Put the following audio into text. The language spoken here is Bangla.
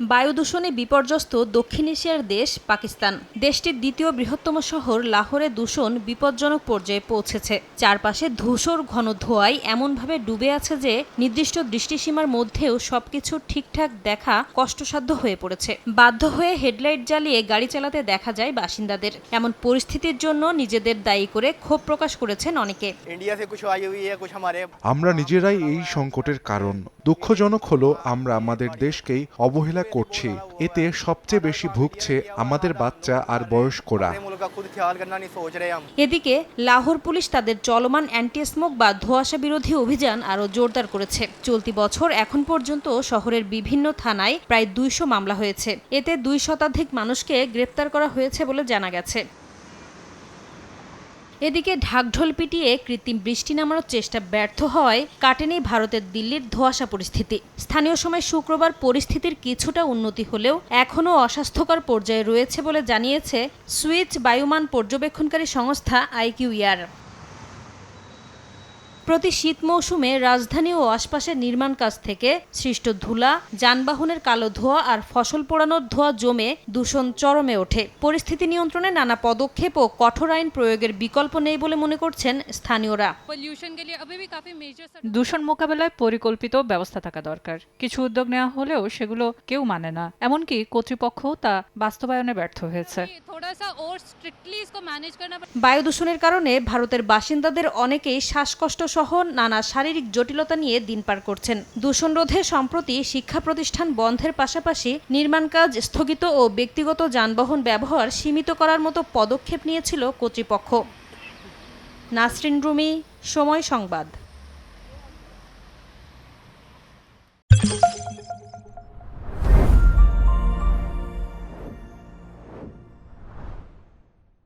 বায়ু দূষণে বিপর্যস্ত দক্ষিণ এশিয়ার দেশ পাকিস্তান। দেশটির দ্বিতীয় বৃহত্তম শহর লাহোরে দূষণ বিপজ্জনক পর্যায়ে পৌঁছেছে। চারপাশে ধূসর ঘন ধোঁয়ায় এমনভাবে ডুবে আছে যে নির্দিষ্ট দৃষ্টিসীমার মধ্যেও সবকিছু ঠিকঠাক দেখা কষ্টসাধ্য হয়ে পড়েছে। বাধ্য হয়ে হেডলাইট জ্বালিয়ে গাড়ি চালাতে দেখা যায় বাসিন্দাদের। এমন পরিস্থিতির জন্য নিজেদের দায়ী করে ক্ষোভ প্রকাশ করেছেন অনেকে। আমরা নিজেরাই এই সংকটের কারণ। দুঃখজনক হলো আমরা আমাদের দেশকেই অবহেলা করছি। এতে সবচেয়ে বেশি ভুগছে আমাদের বাচ্চা আর বয়স্করা। এদিকে, লাহোর পুলিশ তাদের চলমান অ্যান্টি স্মোক বা ধোঁয়াশা বিরোধী অভিযান আরও জোরদার করেছে। চলতি বছর এখন পর্যন্ত শহরের বিভিন্ন থানায় প্রায় দুইশো মামলা হয়েছে। এতে দুই শতাধিক মানুষকে গ্রেপ্তার করা হয়েছে বলে জানা গেছে। এদিকে ঢাকঢোল পিটিয়ে কৃত্রিম বৃষ্টি নামানোর চেষ্টা ব্যর্থ হয় কাটেনি ভারতের দিল্লির ধোয়াশা পরিস্থিতি। স্থানীয় সময় শুক্রবার পরিস্থিতির কিছুটা উন্নতি হলেও এখনও অস্বাস্থ্যকর পর্যায়ে রয়েছে বলে জানিয়েছে সুইচ বায়ুমান পর্যবেক্ষণকারী সংস্থা আইকিউইআর প্রতি শীত মৌসুমে রাজধানী ও আশপাশের নির্মাণ কাজ থেকে সৃষ্ট ধুলা যানবাহনের কালো ধোয়া আর ফসল পোড়ানোর ধোয়া জমে দূষণ চরমে ওঠে। পরিস্থিতি নিয়ন্ত্রণে নানা পদক্ষেপ ও কঠোর আইন প্রয়োগের বিকল্প নেই বলে মনে করছেন স্থানীয়রা। দূষণ মোকাবেলায় পরিকল্পিত ব্যবস্থা থাকা দরকার। কিছু উদ্যোগ নেওয়া হলেও সেগুলো কেউ মানে না। এমনকি কর্তৃপক্ষ তা বাস্তবায়নে ব্যর্থ হয়েছে। বায়ু দূষণের কারণে ভারতের বাসিন্দাদের অনেকেই শ্বাসকষ্ট সহ নানা শারীরিক জটিলতা নিয়ে দিন পার করছেন। দূষণ রোধে সম্প্রতি শিক্ষা প্রতিষ্ঠান বন্ধের পাশাপাশি নির্মাণ কাজ স্থগিত ও ব্যক্তিগত যানবাহন ব্যবহার সীমিত করার মতো পদক্ষেপ নিয়েছিল কর্তৃপক্ষ। নাসরিন রুমি, সময় সংবাদ।